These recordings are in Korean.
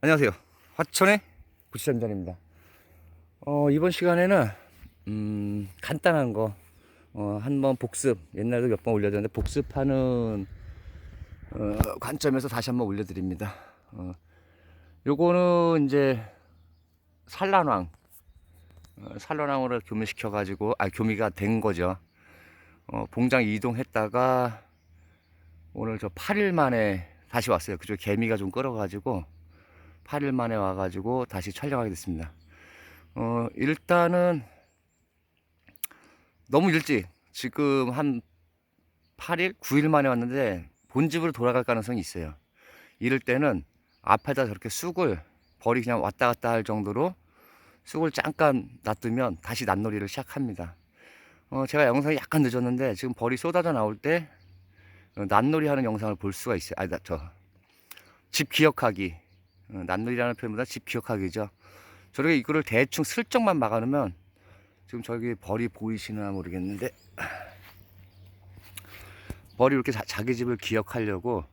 안녕하세요. 화천의 구치장전입니다. 어, 이번 시간에는 음, 간단한 거 어, 한번 복습 옛날에도 몇 번 올려드렸는데 복습하는 어, 관점에서 다시 한번 올려드립니다. 어, 요거는 이제 산란왕 어, 산란왕으로 교미시켜 가지고 아 교미가 된 거죠. 어, 봉장 이동했다가 오늘 저 8일 만에 다시 왔어요. 그쪽 개미가 좀 끌어가지고 8일 만에 와가지고 다시 촬영하게 됐습니다. 어, 일단은 너무 일찍 지금 한 8일, 9일 만에 왔는데 본집으로 돌아갈 가능성이 있어요. 이럴 때는 앞에다 저렇게 쑥을 벌이 그냥 왔다 갔다 할 정도로 쑥을 잠깐 놔두면 다시 난놀이를 시작합니다. 어, 제가 영상이 약간 늦었는데 지금 벌이 쏟아져 나올 때 어, 난놀이 하는 영상을 볼 수가 있어요. 아니, 저, 집 기억하기. 어, 난놀이라는 표현보다 집 기억하기죠. 저렇게 이거를 대충 슬쩍만 막아놓으면 지금 저기 벌이 보이시나 모르겠는데 벌이 이렇게 자, 자기 집을 기억하려고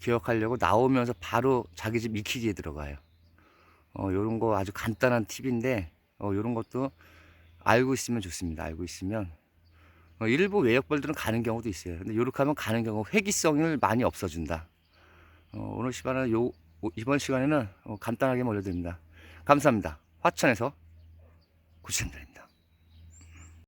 기억하려고 나오면서 바로 자기 집 익히기에 들어가요. 어, 요런 거 아주 간단한 팁인데 어, 요런 것도 알고 있으면 좋습니다. 알고 있으면 어, 일부 외역벌들은 가는 경우도 있어요. 근데 요렇게 하면 가는 경우 회기성을 많이 없어준다. 어, 오늘 시간은 요 오- 이번 시간에는 어, 간단하게 올려드립니다. 감사합니다. 화천에서 구치입니다.